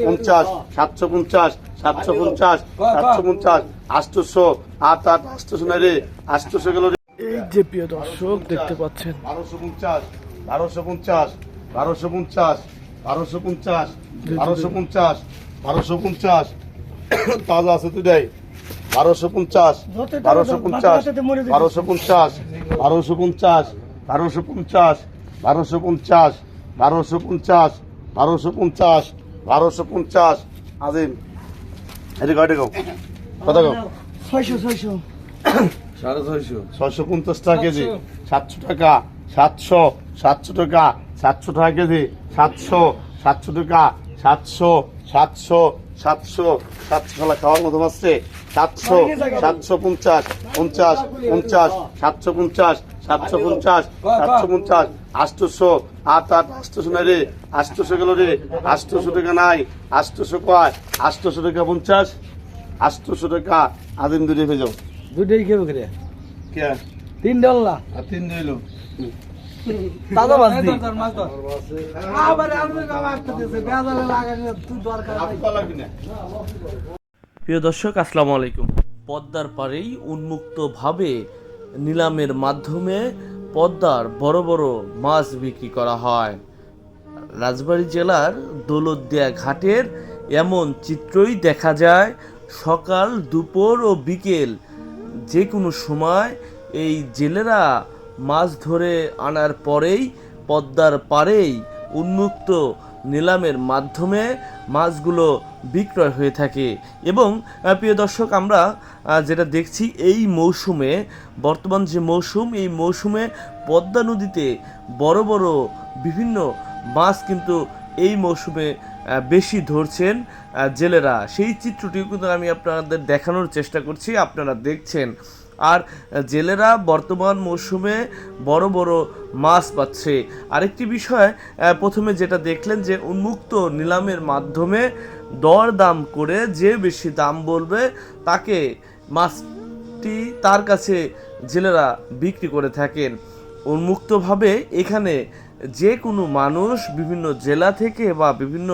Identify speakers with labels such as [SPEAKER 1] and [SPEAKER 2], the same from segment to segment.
[SPEAKER 1] পঞ্চাশ সাতশো পঞ্চাশ সাতশো পঞ্চাশ সাতশো পঞ্চাশ আটশোশো আট আট আটশোশো না রে আটশোশো গেল
[SPEAKER 2] এই যে প্রিয় দর্শক দেখতে পাচ্ছেন
[SPEAKER 1] বারোশো পঞ্চাশ বারোশো পঞ্চাশ বারোশো পঞ্চাশ বারোশো পঞ্চাশ বারোশো পঞ্চাশ বারোশো পঞ্চাশ তাজা আছে তুই দেয় বারোশো পঞ্চাশ বারোশো পঞ্চাশ বারোশো পঞ্চাশ বারোশো পঞ্চাশ বারোশো পঞ্চাশ বারোশো পঞ্চাশ বারোশো পঞ্চাশ বারোশো পঞ্চাশ বারোশো পঞ্চাশ। আজিম এটা কয়টা কম কত কম
[SPEAKER 2] ছয়শো ছয়শো।
[SPEAKER 3] সাড়ে ছয়শো।
[SPEAKER 1] ছয়শো পঞ্চাশ টাকা কেজি। সাতশো টাকা সাতশো সাতশো টাকা সাতশো টাকা কেজি। সাতশো সাতশো টাকা সাতশো সাতশো সাতশো সাতশো খাওয়ার মতো মাসছে সাতশো সাতশো পঞ্চাশ পঞ্চাশ পঞ্চাশ সাতশো পঞ্চাশ সাতশো পঞ্চাশ সাতশো পঞ্চাশ আটশোশো আট আট আটশোশো নাই রে আটশোশো গেল রে আটশোশো টাকা নাই আটশোশো কয় আটশোশো টাকা পঞ্চাশ আটশোশো টাকা আদিম দূরে হয়ে
[SPEAKER 2] দুটোই খেয়ে
[SPEAKER 1] কে?
[SPEAKER 2] তিন ডল্লা
[SPEAKER 3] তিন দিল
[SPEAKER 2] দাদা বাস দি।
[SPEAKER 4] প্রিয় দর্শক আসসালামু আলাইকুম। পদ্মার পাড়েই উন্মুক্তভাবে নিলামের মাধ্যমে পদ্মার বড় বড় মাছ বিক্রি করা হয়। রাজবাড়ী জেলার দৌলতদিয়া ঘাটের এমন চিত্রই দেখা যায় সকাল দুপুর ও বিকেল যে কোনো সময় এই জেলেরা মাছ ধরে আনার পরেই, পদ্মার পারেই উন্মুক্ত নিলামের মাধ্যমে মাছগুলো বিক্রয় হয়ে থাকে। এবং প্রিয় দর্শক, আমরা যেটা দেখছি এই মৌসুমে, বর্তমান যে মৌসুম, এই মৌসুমে পদ্মা নদীতে বড় বড় বিভিন্ন মাছ কিন্তু এই মৌসুমে বেশি ধরছেন জেলেরা। সেই চিত্রটিও কিন্তু আমি আপনাদের দেখানোর চেষ্টা করছি, আপনারা দেখছেন। আর জেলেরা বর্তমান মৌসুমে বড় বড় মাছ পাচ্ছে। আরেকটি বিষয় প্রথমে যেটা দেখলেন যে উন্মুক্ত নিলামের মাধ্যমে দর দাম করে যে বেশি দাম বলবে তাকে মাছটি তার কাছে জেলেরা বিক্রি করে থাকেন। উন্মুক্তভাবে এখানে যে কোনো মানুষ বিভিন্ন জেলা থেকে বা বিভিন্ন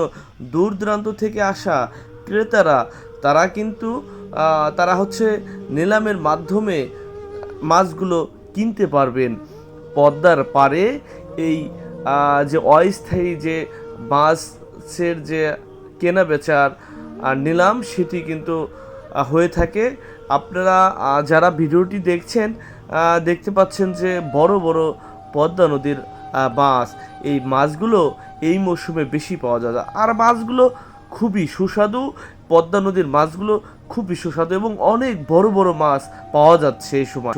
[SPEAKER 4] দূর দূরান্ত থেকে আসা ক্রেতারা, তারা কিন্তু তারা হচ্ছে নিলামের মাধ্যমে মাছগুলো কিনতে পারবেন পদ্মার পারে এই যে অস্থায়ী যে মাছের যে কেনা বেচার নিলাম সেটি কিন্তু হয়ে থাকে। আপনারা যারা ভিডিওটি দেখছেন দেখতে পাচ্ছেন যে বড় বড় পদ্মা নদীর মাছ। এই মাছগুলো এই মৌসুমে বেশি পাওয়া যায়। আর মাছগুলো খুবই সুস্বাদু। পদ্মা নদীর মাছগুলো খুবই সুস্বাদু এবং অনেক বড় বড় মাছ পাওয়া যাচ্ছে এই সময়।